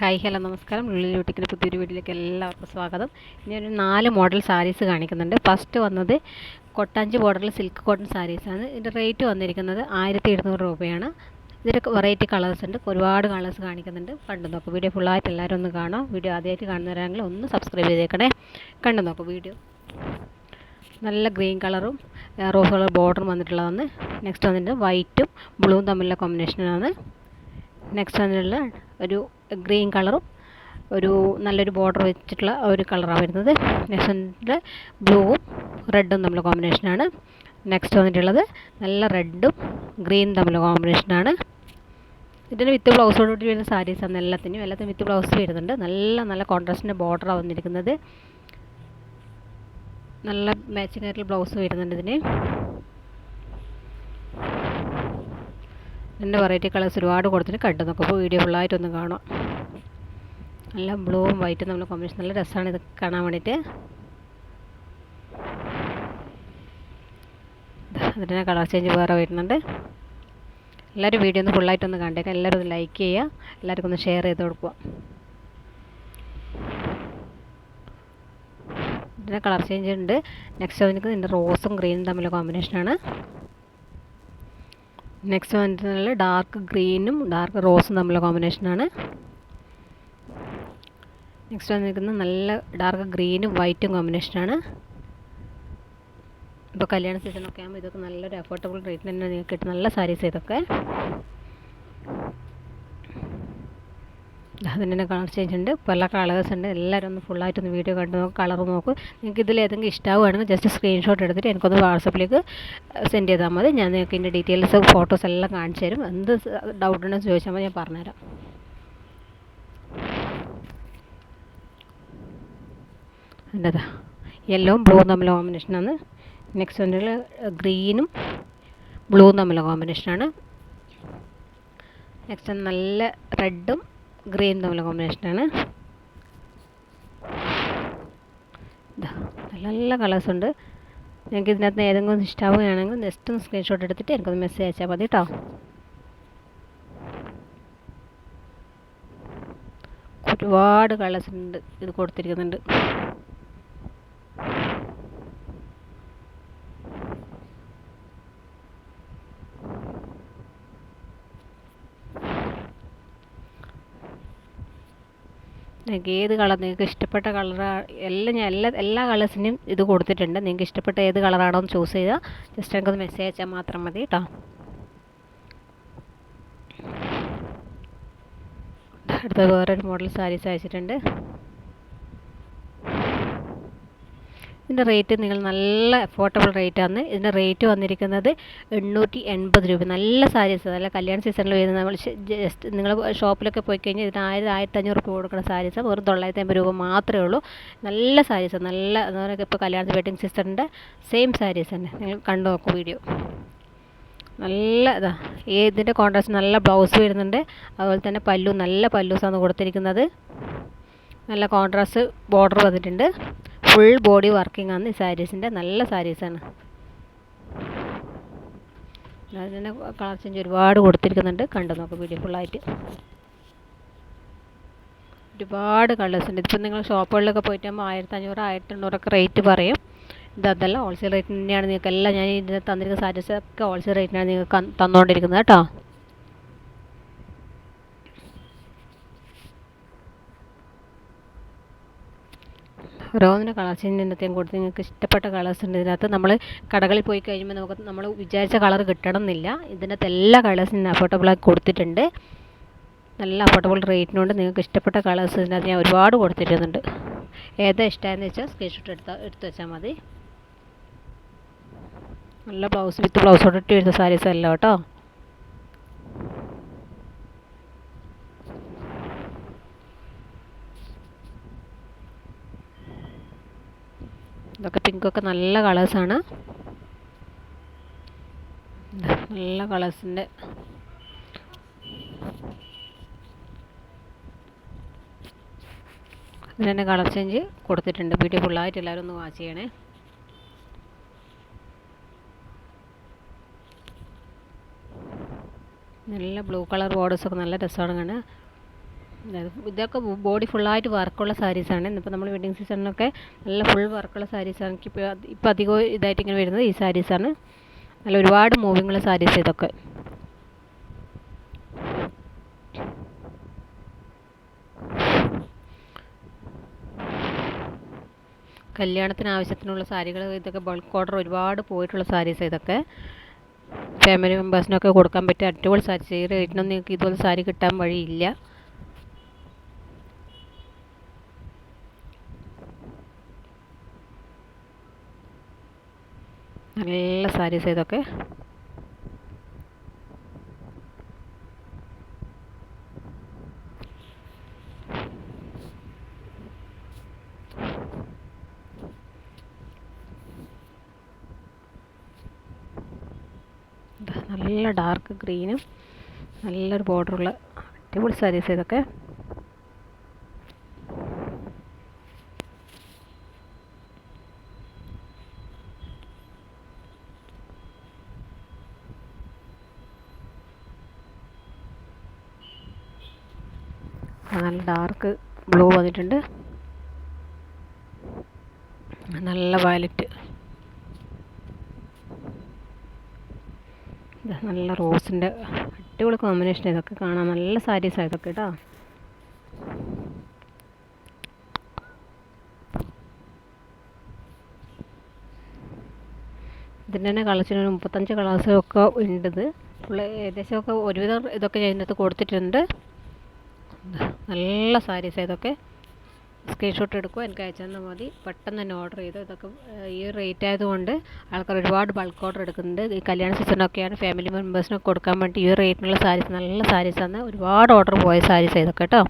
Hi hello നമസ്കാരം. ഉള്ളിൽ ബ്യൂട്ടിക്കിന്റെ പുതിയൊരു വീട്ടിലേക്ക് എല്ലാവർക്കും സ്വാഗതം. ഇനി ഒരു നാല് മോഡൽ സാരീസ് കാണിക്കുന്നുണ്ട്. ഫസ്റ്റ് വന്നത് കൊട്ടാഞ്ചി ബോർഡറിൽ സിൽക്ക് കോട്ടൺ സാരീസാണ് ഇതിന്റെ റേറ്റ് വന്നിരിക്കുന്നത് ആയിരത്തി എഴുന്നൂറ് രൂപയാണ്. ഇതിന്റെ വെറൈറ്റി കളേഴ്സ് ഉണ്ട്. ഒരുപാട് കളേഴ്സ് കാണിക്കുന്നുണ്ട്. കണ്ടു നോക്കും. വീഡിയോ ഫുള്ളായിട്ട് എല്ലാവരും ഒന്ന് കാണാം വീഡിയോ ആദ്യമായിട്ട് കാണുന്നവരാണെങ്കിൽ ഒന്ന് സബ്സ്ക്രൈബ് ചെയ്തേക്കണേ. കണ്ടു നോക്കും വീഡിയോ. നല്ല ഗ്രീൻ കളറും റോസ് കളർ ബോർഡറും വന്നിട്ടുള്ളതാണ്. നെക്സ്റ്റ് വന്നിട്ട് വൈറ്റും ബ്ലൂവും തമ്മിലുള്ള കോമ്പിനേഷനാണ് നെക്സ്റ്റ് വന്നിട്ടുള്ള ഒരു ഗ്രീൻ കളറും ഒരു നല്ലൊരു ബോർഡർ വെച്ചിട്ടുള്ള ഒരു കളറാണ് വരുന്നത്. നെക്സ്റ്റ് വന്നിട്ട് ബ്ലൂവും റെഡും തമ്മിലുള്ള കോമ്പിനേഷനാണ് നെക്സ്റ്റ് വന്നിട്ടുള്ളത് നല്ല റെഡും ഗ്രീനും തമ്മിലുള്ള കോമ്പിനേഷനാണ് ഇതിന് വിത്ത് ബ്ലൗസോടുകൂടി വരുന്ന സാരീസാണ് എല്ലാത്തിനും. എല്ലാത്തിനും വിത്ത് ബ്ലൗസ് വരുന്നുണ്ട്. നല്ല നല്ല കോൺട്രാസ്റ്റിന്റെ ബോർഡറാണ് വന്നിരിക്കുന്നത്. നല്ല മാച്ചിങ് ആയിട്ടുള്ള ബ്ലൗസ് വരുന്നുണ്ട് ഇതിന്. എന്റെ വെറൈറ്റി കളേഴ്സ് ഒരുപാട് കൊടുത്തിട്ട് കണ്ടു നോക്കുമ്പോൾ വീഡിയോ ഫുള്ളായിട്ടൊന്ന് കാണാം. നല്ല ബ്ലൂവും വൈറ്റും നമ്മൾ കോമ്പിനേഷൻ നല്ല രസമാണ് ഇത് കാണാൻ വേണ്ടിയിട്ട്. അതിന്റെ കളർ ചേഞ്ച് വേറെ വരുന്നുണ്ട്. എല്ലാവരും വീഡിയോ ഒന്ന് ഫുള്ളായിട്ടൊന്ന് കണ്ടേക്കാം. എല്ലാവരും ഒന്ന് ലൈക്ക് ചെയ്യുക. എല്ലാവർക്കും ഒന്ന് ഷെയർ ചെയ്ത് കൊടുക്കുക. ഇതിന്റെ കളർ ചേഞ്ച് ഉണ്ട്. നെക്സ്റ്റ് നമുക്ക് ഇതിന്റെ റോസും ഗ്രീനും തമ്മിലുള്ള കോമ്പിനേഷനാണ് നെക്സ്റ്റ് വന്നിട്ടുള്ള ഡാർക്ക് ഗ്രീനും ഡാർക്ക് റോസും തമ്മിലുള്ള കോമ്പിനേഷനാണ് നെക്സ്റ്റ് വന്നിരിക്കുന്നത് നല്ല ഡാർക്ക് ഗ്രീനും വൈറ്റും കോമ്പിനേഷനാണ് ഇപ്പോൾ കല്യാണ സീസണൊക്കെ ആകുമ്പോൾ ഇതൊക്കെ നല്ലൊരു അഫോർഡബിൾ റേറ്റിന് തന്നെ നിങ്ങൾക്ക് കിട്ടും. നല്ല സാരീസ് ഇതൊക്കെ. അതിന് തന്നെ കളർ ചേഞ്ച് ഉണ്ട്. പല കളേഴ്സ് ഉണ്ട്. എല്ലാവരും ഒന്ന് ഫുള്ളായിട്ടൊന്ന് വീഡിയോ കണ്ടു നോക്കും കളർ നോക്കും. നിങ്ങൾക്ക് ഇതിൽ ഏതെങ്കിലും ഇഷ്ടമാവുകയാണെങ്കിൽ ജസ്റ്റ് സ്ക്രീൻഷോട്ട് എടുത്തിട്ട് എനിക്കൊന്ന് വാട്സപ്പിലേക്ക് സെൻഡ് ചെയ്താൽ മതി. ഞാൻ നിങ്ങൾക്ക് ഇതിന്റെ ഡീറ്റെയിൽസ് ഫോട്ടോസ് എല്ലാം കാണിച്ചു തരും. എന്ത് ഡൗട്ട് ഉണ്ടെന്ന് ചോദിച്ചാൽ മതി ഞാൻ പറഞ്ഞുതരാം. എന്താ? യെല്ലോവും ബ്ലൂവും തമ്മിലെ കോമ്പിനേഷനാണ് നെക്സ്റ്റ് വന്നിട്ടുള്ള ഗ്രീനും ബ്ലൂവും തമ്മിലുള്ള കോമ്പിനേഷനാണ് നെക്സ്റ്റ് നല്ല റെഡും ഗ്രീൻ തമ്മിലുള്ള കോമ്പിനേഷനാണ്. നല്ല നല്ല കളേഴ്സ് ഉണ്ട്. നിങ്ങൾക്ക് ഇതിനകത്ത് ഏതെങ്കിലും ഇഷ്ടമാവുകയാണെങ്കിൽ ജസ്റ്റ് ഒന്ന് സ്ക്രീൻഷോട്ട് എടുത്തിട്ട് എനിക്കൊന്ന് മെസ്സേജ് അയച്ചാൽ മതി കേട്ടോ ഒരുപാട് കളേഴ്സ് ഉണ്ട് ഇത് കൊടുത്തിരിക്കുന്നുണ്ട്. നിങ്ങൾക്ക് ഏത് കളർ നിങ്ങൾക്ക് ഇഷ്ടപ്പെട്ട കളർ എല്ലാം ഞാൻ എല്ലാ എല്ലാ കളേഴ്സിനും ഇത് കൊടുത്തിട്ടുണ്ട്. നിങ്ങൾക്ക് ഇഷ്ടപ്പെട്ട ഏത് കളറാണോ എന്ന് ചൂസ് ചെയ്താൽ ജസ്റ്റ് എനിക്കൊന്ന് മെസ്സേജ് അയച്ചാൽ മാത്രം മതി കേട്ടോ അടുത്ത വേറൊരു മോഡൽ സാരീസ് അയച്ചിട്ടുണ്ട്. ഇതിന്റെ റേറ്റ് നിങ്ങൾ നല്ല അഫോർഡബിൾ റേറ്റാണ് ഇതിന്റെ റേറ്റ് വന്നിരിക്കുന്നത് എണ്ണൂറ്റി എൺപത് രൂപ. നല്ല സാരീസ് നല്ല കല്യാണ സീസണിൽ വരുന്ന നമ്മൾ ജസ്റ്റ് നിങ്ങൾ ഷോപ്പിലൊക്കെ പോയി കഴിഞ്ഞാൽ ഇതിന് ആയിരത്തി ആയിരത്തി അഞ്ഞൂറ് രൂപ കൊടുക്കുന്ന സാരീസ് വെറും തൊള്ളായിരത്തി അമ്പത് രൂപ മാത്രമേ ഉള്ളൂ. നല്ല സാരീസ് നല്ല എന്ന് പറയുക ഇപ്പോൾ കല്യാണ വെഡിങ് സീസണിന്റെ സെയിം സാരീസ് തന്നെ. നിങ്ങൾ കണ്ടു നോക്കൂ വീഡിയോ നല്ല ഇതാ ഇതിന്റെ കോൺട്രാസ്റ്റ് നല്ല ബ്ലൗസ് വരുന്നുണ്ട്. അതുപോലെ തന്നെ പല്ലു നല്ല പല്ലൂസാണ് കൊടുത്തിരിക്കുന്നത്. നല്ല കോൺട്രാസ്റ്റ് ബോർഡർ വന്നിട്ടുണ്ട്. ഫുൾ ബോഡി വർക്കിംഗ് ആണ് ഈ സാരീസിന്റെ നല്ല സാരീസാണ് അതിന്റെ കളർ ചേഞ്ച് ഒരുപാട് കൊടുത്തിരിക്കുന്നുണ്ട്. കണ്ടു നോക്കാം വീഡിയോ ഫുള്ളായിട്ട് ഒരുപാട് കളേഴ്സ് ഉണ്ട്. ഇതിപ്പോൾ നിങ്ങൾ ഷോപ്പുകളിലൊക്കെ പോയിട്ടാകുമ്പോൾ ആയിരത്തി അഞ്ഞൂറ് ആയിരത്തി എണ്ണൂറൊക്കെ റേറ്റ് പറയും ഇതല്ല ഹോൾസെയിൽ റേറ്റ് തന്നെയാണ് നിങ്ങൾക്ക് എല്ലാം ഞാൻ ഇതിന് തന്നിരിക്കുന്ന സാരീസൊക്കെ ഹോൾസെയിൽ റേറ്റിനാണ് നിങ്ങൾക്ക് തന്നുകൊണ്ടിരിക്കുന്നത് കേട്ടോ. ഓരോന്നിന്റെ കളർ ചേഞ്ചിനത്തെയും കൊടുത്ത് നിങ്ങൾക്ക് ഇഷ്ടപ്പെട്ട കളേഴ്സ് ഉണ്ട്. ഇതിനകത്ത് നമ്മൾ കടകളിൽ പോയി കഴിയുമ്പോൾ നമുക്ക് നമ്മൾ വിചാരിച്ച കളർ കിട്ടണം എന്നില്ല ഇതിനകത്ത് എല്ലാ കളേഴ്സിനും അഫോർഡബിളായി കൊടുത്തിട്ടുണ്ട്. നല്ല അഫോർഡബിൾ റേറ്റിനുണ്ട് നിങ്ങൾക്ക് ഇഷ്ടപ്പെട്ട കളേഴ്സ് ഇതിനകത്ത് ഞാൻ ഒരുപാട് കൊടുത്തിരുന്നുണ്ട് ഏതാ ഇഷ്ടമായെന്ന് വെച്ചാൽ സ്ക്രീൻഷോട്ട് എടുത്താൽ എടുത്ത് വെച്ചാൽ മതി. നല്ല ബ്ലൗസ് വിത്ത് ബ്ലൗസോട് ഇട്ട് വരുന്ന സാരീസ് അല്ല കേട്ടോ. ഇതൊക്കെ പിങ്കൊക്കെ നല്ല കളേഴ്സാണ് നല്ല കളേഴ്സിന്റെ ഇതിന് തന്നെ കളർ ചേഞ്ച് കൊടുത്തിട്ടുണ്ട്. വീഡിയോ ആയിട്ട് എല്ലാവരും ഒന്ന് വാച്ച് ചെയ്യണേ. നല്ല ബ്ലൂ കളർ ബോർഡേഴ്സൊക്കെ നല്ല രസമാണ് കാണാൻ. ഇതൊക്കെ ബോഡി ഫുള്ളായിട്ട് വർക്കുള്ള സാരീസാണ് ഇന്നിപ്പോൾ നമ്മൾ വെഡ്ഡിങ് സീസണിലൊക്കെ നല്ല ഫുൾ വർക്കുള്ള സാരീസാണ് എനിക്കിപ്പോൾ ഇപ്പോൾ അധികം ഇതായിട്ട് ഇങ്ങനെ വരുന്നത് ഈ സാരീസാണ് നല്ല ഒരുപാട് മൂവിങ് ഉള്ള സാരീസ് ഇതൊക്കെ. കല്യാണത്തിന് ആവശ്യത്തിനുള്ള സാരികൾ ഇതൊക്കെ ബൾക്ക് ഓർഡർ ഒരുപാട് പോയിട്ടുള്ള സാരീസ് ഇതൊക്കെ. ഫാമിലി മെമ്പേഴ്സിനൊക്കെ കൊടുക്കാൻ പറ്റിയ അടിപൊളി സാരി ഈ റേറ്റിനൊന്നും നിങ്ങൾക്ക് ഇതുപോലെ സാരി കിട്ടാൻ വഴിയില്ല. നല്ല സാരീസ് ഇതൊക്കെ നല്ല ഡാർക്ക് ഗ്രീനും നല്ലൊരു ബോർഡറുള്ള അടിപൊളി സാരീസ് ഇതൊക്കെ നല്ല ഡാർക്ക് ബ്ലൂ വന്നിട്ടുണ്ട്. നല്ല വയലറ്റ് നല്ല റോസിന്റെ അടിപൊളി കോമ്പിനേഷൻ ഇതൊക്കെ കാണാൻ നല്ല സാരീസാണ് ഇതൊക്കെ കേട്ടോ ഇതിന്റെ തന്നെ കളക്ഷന് മുപ്പത്തഞ്ച് കളേഴ്സൊക്കെ ഉണ്ട് ഇത് ഫുള്ള് ഏകദേശമൊക്കെ ഒരുവിധം ഇതൊക്കെ ഞാൻ ഇതിനകത്ത് കൊടുത്തിട്ടുണ്ട്. നല്ല സാരീസ് ഇതൊക്കെ. സ്ക്രീൻഷോട്ട് എടുക്കുക എനിക്ക് അയച്ചു തന്നാൽ മതി. പെട്ടെന്ന് തന്നെ ഓർഡർ ചെയ്തു? ഇതൊക്കെ ഈ റേറ്റ് ആയതുകൊണ്ട് ആൾക്കാർ ഒരുപാട് ബൾക്ക് ഓർഡർ എടുക്കുന്നുണ്ട്. ഈ കല്യാണ സീസണൊക്കെയാണ് ഫാമിലി മെമ്പേഴ്സിനൊക്കെ കൊടുക്കാൻ വേണ്ടി ഈ റേറ്റിനുള്ള സാരീസ് നല്ല സാരീസാണ് ഒരുപാട് ഓർഡർ പോയ സാരീസ് ഇതൊക്കെ കേട്ടോ.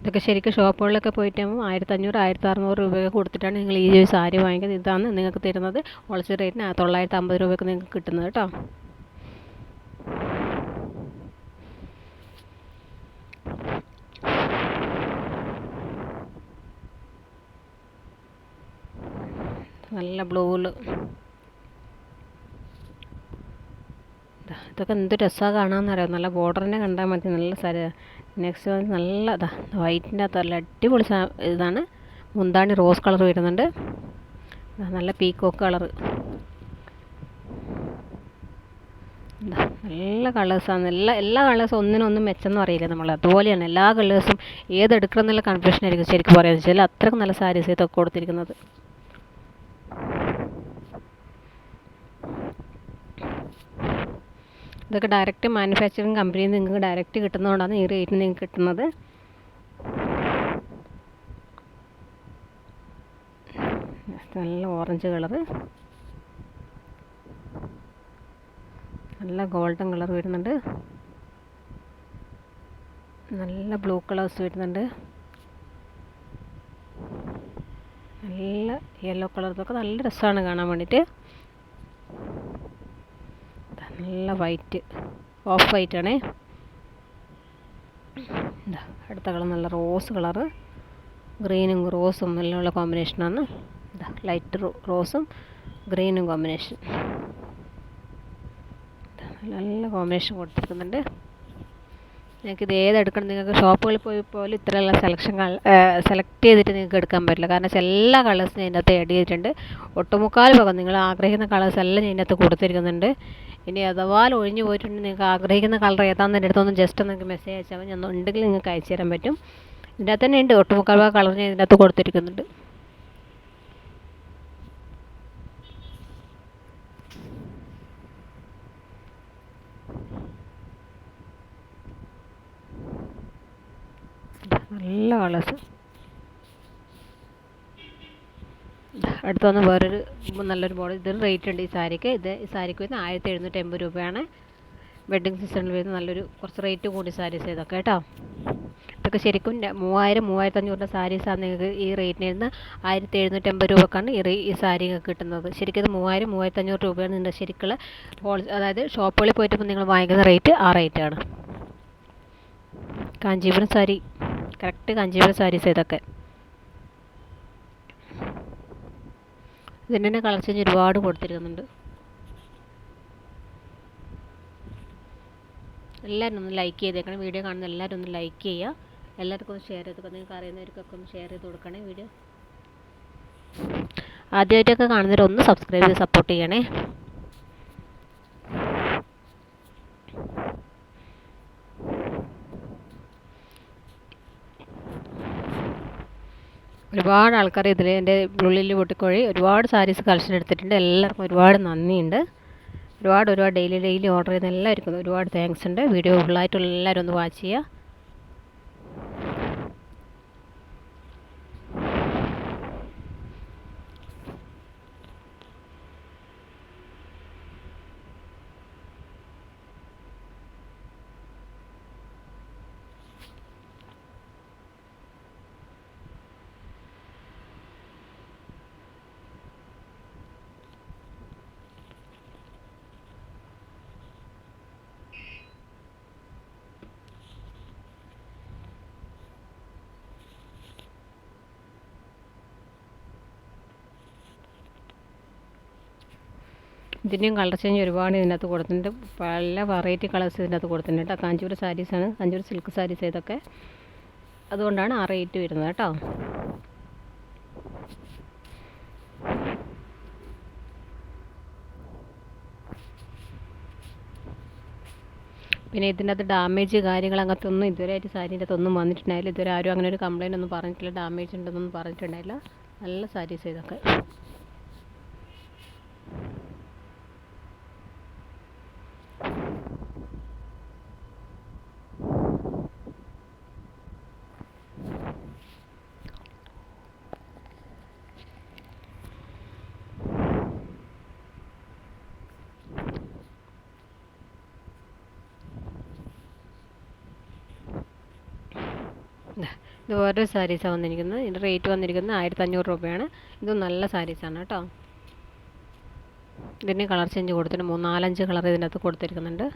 ഇതൊക്കെ ശരിക്കും ഷോപ്പുകളിലൊക്കെ പോയിട്ടാകുമ്പോൾ ആയിരത്തി അഞ്ഞൂറ് ആയിരത്തി അറുന്നൂറ് രൂപയൊക്കെ കൊടുത്തിട്ടാണ് നിങ്ങൾ ഈ സാരി വാങ്ങിക്കുന്നത്. ഇതാണ് നിങ്ങൾക്ക് തരുന്നത്. ഹോൾസെയിൽ റേറ്റിന് തൊള്ളായിരത്തി അമ്പത് രൂപയ്ക്ക് നിങ്ങൾക്ക് കിട്ടുന്നത് കേട്ടോ. നല്ല ബ്ലൂൽ ഇതൊക്കെ എന്ത് രസമാണ് കാണാമെന്നറിയാം നല്ല ബോർഡറിനെ കണ്ടാൽ മതി. നല്ല സര നെക്സ്റ്റ് നല്ല ഇതാ വൈറ്റിന്റെ അകത്ത് നല്ല അടിപൊളി ഇതാണ്. മുന്താണി റോസ് കളർ വരുന്നുണ്ട്. നല്ല പീക്കോക്ക് കളർ നല്ല കളേഴ്സാണ് എല്ലാ എല്ലാ കളേഴ്സും ഒന്നിനൊന്നും മെച്ചെന്ന് പറയില്ല നമ്മൾ അതുപോലെയാണ് എല്ലാ കളേഴ്സും ഏതെടുക്കണം എന്നുള്ള കൺഫ്യൂഷൻ ആയിരിക്കും ശരിക്കും പറയുന്നത്. വെച്ചാൽ അത്രയ്ക്ക് നല്ല സാരീസ് ഇതൊക്കെ കൊടുത്തിരിക്കുന്നത്. ഇതൊക്കെ ഡയറക്റ്റ് മാനുഫാക്ചറിങ് കമ്പനിയിൽ നിന്ന് നിങ്ങൾക്ക് ഡയറക്റ്റ് കിട്ടുന്നതുകൊണ്ടാണ് ഈ റേറ്റിന് നിങ്ങൾക്ക് കിട്ടുന്നത്. നല്ല ഓറഞ്ച് കളറ് നല്ല ഗോൾഡൻ കളർ വരുന്നുണ്ട്. നല്ല ബ്ലൂ കളേഴ്സ് വരുന്നുണ്ട്. നല്ല യെല്ലോ കളർ ഇതൊക്കെ നല്ല രസമാണ് കാണാൻ വേണ്ടിയിട്ട്. നല്ല വൈറ്റ് ഓഫ് വൈറ്റ് ആണേ. അടുത്ത കളർ നല്ല റോസ് കളറ് ഗ്രീനും റോസും എല്ലാം ഉള്ള കോമ്പിനേഷനാണ്. ലൈറ്റ് റോസും ഗ്രീനും കോമ്പിനേഷൻ. നല്ല കോമ്പിനേഷൻ കൊടുത്തിരിക്കുന്നുണ്ട്. നിങ്ങൾക്ക് ഇത് ഏതെടുക്കണം നിങ്ങൾക്ക് ഷോപ്പുകളിൽ പോയി പോലും ഇത്രയുള്ള സെലക്ഷൻ സെലക്ട് ചെയ്തിട്ട് നിങ്ങൾക്ക് എടുക്കാൻ പറ്റില്ല. കാരണം എല്ലാ കളേഴ്സും ഇതിനകത്ത് ആഡ് ചെയ്തിട്ടുണ്ട്. ഒട്ടുമുക്കാൽ ഭാഗം നിങ്ങൾ ആഗ്രഹിക്കുന്ന കളേഴ്സ് എല്ലാം ഇതിനകത്ത് കൊടുത്തിരിക്കുന്നുണ്ട്. ഇനി അഥവാ ഒഴിഞ്ഞു പോയിട്ടുണ്ടെങ്കിൽ നിങ്ങൾക്ക് ആഗ്രഹിക്കുന്ന കളർ ഏതാണെന്ന് എന്റെ അടുത്തൊന്ന് ജസ്റ്റ് നിങ്ങൾക്ക് മെസ്സേജ് അയച്ചാൽ മതി. ഞാൻ ഉണ്ടെങ്കിൽ നിങ്ങൾക്ക് അയച്ചു തരാൻ പറ്റും. ഇതിന്റെ അകത്ത് തന്നെ ഉണ്ട്. ഒട്ടുമുക്കാൽ ഭാഗം കളർ ഞാൻ ഇതിനകത്ത് കൊടുത്തിരിക്കുന്നുണ്ട്. നല്ല കളേഴ്സ് അടുത്ത വന്ന് വേറൊരു നല്ലൊരു ബോർഡ് ഇതൊരു റേറ്റ് ഉണ്ട് ഈ സാരിക്ക്. ഇത് ഈ സാരിക്ക് വരുന്ന ആയിരത്തി എഴുന്നൂറ്റി എൺപത് രൂപയാണ് വെഡ്ഡിങ് സീസണിൽ വരുന്ന നല്ലൊരു കുറച്ച് റേറ്റ് കൂടി സാരീസ് ഇതൊക്കെ കേട്ടോ. ഇതൊക്കെ ശരിക്കും മൂവായിരം മൂവായിരത്തി അഞ്ഞൂറിന്റെ സാരീസാണ് നിങ്ങൾക്ക് ഈ റേറ്റിന് വരുന്ന ആയിരത്തി എഴുന്നൂറ്റി അമ്പത് രൂപക്കാണ് ഈ ഈ സാരി കിട്ടുന്നത്. ശരിക്കും ഇത് മൂവായിരം മൂവായിരത്തി അഞ്ഞൂറ് രൂപയാണ് നിങ്ങളുടെ ശരിക്കുള്ള ഹോൾ അതായത് ഷോപ്പുകളിൽ പോയിട്ട് നിങ്ങൾ വാങ്ങിക്കുന്ന റേറ്റ് ആ റേറ്റാണ് കാഞ്ചീപുരം സാരി. കറക്റ്റ് കാഞ്ചീപുരം സാരീസ് ഇതൊക്കെ ഇതിന്റെ തന്നെ കളർ ചേഞ്ച് ഒരുപാട് കൊടുത്തിരിക്കുന്നുണ്ട്. എല്ലാവരും ഒന്ന് ലൈക്ക് ചെയ്തേക്കണം വീഡിയോ കാണുന്ന എല്ലാവരും ഒന്ന് ലൈക്ക് ചെയ്യുക. എല്ലാവർക്കും ഒന്ന് ഷെയർ ചെയ്ത് നിങ്ങൾക്ക് അറിയുന്നവർക്കൊക്കെ ഒന്ന് ഷെയർ ചെയ്ത് കൊടുക്കണേ വീഡിയോ. ആദ്യമായിട്ടൊക്കെ കാണുന്നവരൊന്ന് സബ്സ്ക്രൈബ് ചെയ്ത് സപ്പോർട്ട് ചെയ്യണേ. ഒരുപാട് ആൾക്കാർ ഇതിൽ എന്റെ ഉള്ളിൽ പൊട്ടിക്കോഴി ഒരുപാട് സാരീസ് കളക്ഷൻ എടുത്തിട്ടുണ്ട്. എല്ലാവർക്കും ഒരുപാട് നന്ദിയുണ്ട്. ഒരുപാട് ഒരുപാട് ഡെയിലി ഡെയിലി ഓർഡർ ചെയ്യുന്ന എല്ലാവർക്കും ഒരുപാട് താങ്ക്സ് ഉണ്ട്. വീഡിയോ ഫുള്ളായിട്ടുള്ള എല്ലാവരും ഒന്ന് വാച്ച് ചെയ്യുക. ഇതിന്റെയും കളർ ചേഞ്ച് ഒരുപാട് ഇതിനകത്ത് കൊടുത്തിട്ടുണ്ട്. പല വെറൈറ്റി കളേഴ്സ് ഇതിനകത്ത് കൊടുത്തിട്ടുണ്ട് കേട്ടോ. കാഞ്ചൂർ സാരീസാണ് കാഞ്ചൂർ സിൽക്ക് സാരീസ് ഇതൊക്കെ. അതുകൊണ്ടാണ് ആ റേറ്റ് വരുന്നത് കേട്ടോ. പിന്നെ ഇതിനകത്ത് ഡാമേജ് കാര്യങ്ങൾ അങ്ങനത്തെ ഒന്നും ഇതുവരെ ആയിട്ട് സാരീന്റെ അകത്തൊന്നും വന്നിട്ടുണ്ടായില്ല. ഇതുവരെ ആരും അങ്ങനെ ഒരു കംപ്ലയിന്റ് ഒന്നും പറഞ്ഞിട്ടില്ല. ഡാമേജ് ഉണ്ടെന്നൊന്നും പറഞ്ഞിട്ടുണ്ടായില്ല. നല്ല സാരീസ് ഇതൊക്കെ. ഇത് വേറൊരു സാരീസാണ് വന്നിരിക്കുന്നത്. ഇതിന്റെ റേറ്റ് വന്നിരിക്കുന്നത് ആയിരത്തി അഞ്ഞൂറ് രൂപയാണ്. ഇത് നല്ല സാരീസാണ് കേട്ടോ. ഇതിന് കളർ ചേഞ്ച് കൊടുത്തിട്ടുണ്ട് മൂന്നാലഞ്ച് കളർ ഇതിനകത്ത് കൊടുത്തിരിക്കുന്നുണ്ട്.